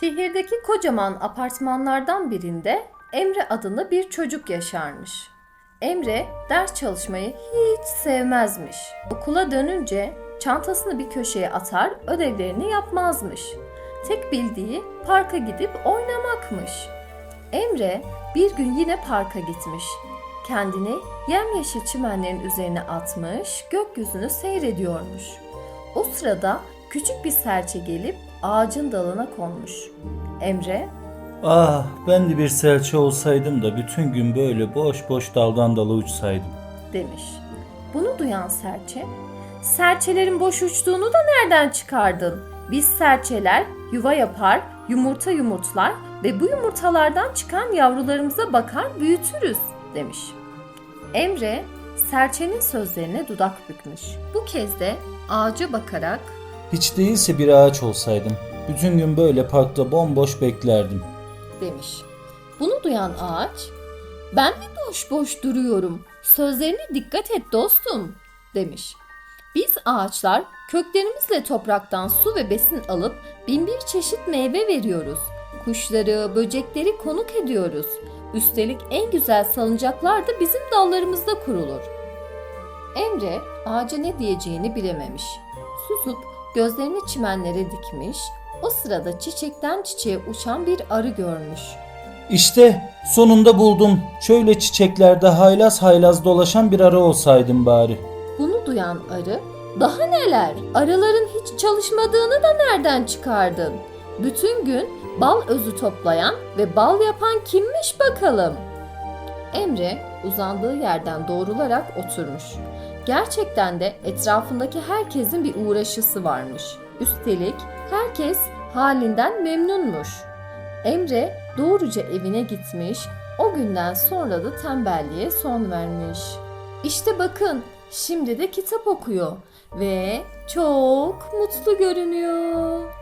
Şehirdeki kocaman apartmanlardan birinde Emre adında bir çocuk yaşarmış. Emre ders çalışmayı hiç sevmezmiş. Okula dönünce çantasını bir köşeye atar, ödevlerini yapmazmış. Tek bildiği parka gidip oynamakmış. Emre bir gün yine parka gitmiş. Kendini yemyeşil çimenlerin üzerine atmış, gökyüzünü seyrediyormuş. O sırada küçük bir serçe gelip ağacın dalına konmuş. Emre, Ah ben de bir serçe olsaydım da bütün gün böyle boş boş daldan dala uçsaydım. demiş. Bunu duyan serçe, serçelerin boş uçtuğunu da nereden çıkardın? Biz serçeler yuva yapar, yumurta yumurtlar ve bu yumurtalardan çıkan yavrularımıza bakar büyütürüz demiş. Emre serçenin sözlerine dudak bükmüş. Bu kez de ağaca bakarak Hiç değilse bir ağaç olsaydım. Bütün gün böyle parkta bomboş beklerdim. demiş. Bunu duyan ağaç, ben mi boş boş duruyorum, sözlerine dikkat et dostum, demiş. Biz ağaçlar köklerimizle topraktan su ve besin alıp bin bir çeşit meyve veriyoruz. Kuşları, böcekleri konuk ediyoruz. Üstelik en güzel salıncaklar da bizim dallarımızda kurulur. Emre ağaca ne diyeceğini bilememiş. Susup gözlerini çimenlere dikmiş, o sırada çiçekten çiçeğe uçan bir arı görmüş. İşte sonunda buldum. Şöyle çiçeklerde haylaz haylaz dolaşan bir arı olsaydım bari. Bunu duyan arı, daha neler? Arıların hiç çalışmadığını da nereden çıkardın? Bütün gün bal özü toplayan ve bal yapan kimmiş bakalım? Emre uzandığı yerden doğrularak oturmuş. Gerçekten de etrafındaki herkesin bir uğraşısı varmış. Üstelik herkes halinden memnunmuş. Emre doğruca evine gitmiş, o günden sonra da tembelliğe son vermiş. İşte bakın, şimdi de kitap okuyor ve çok mutlu görünüyor.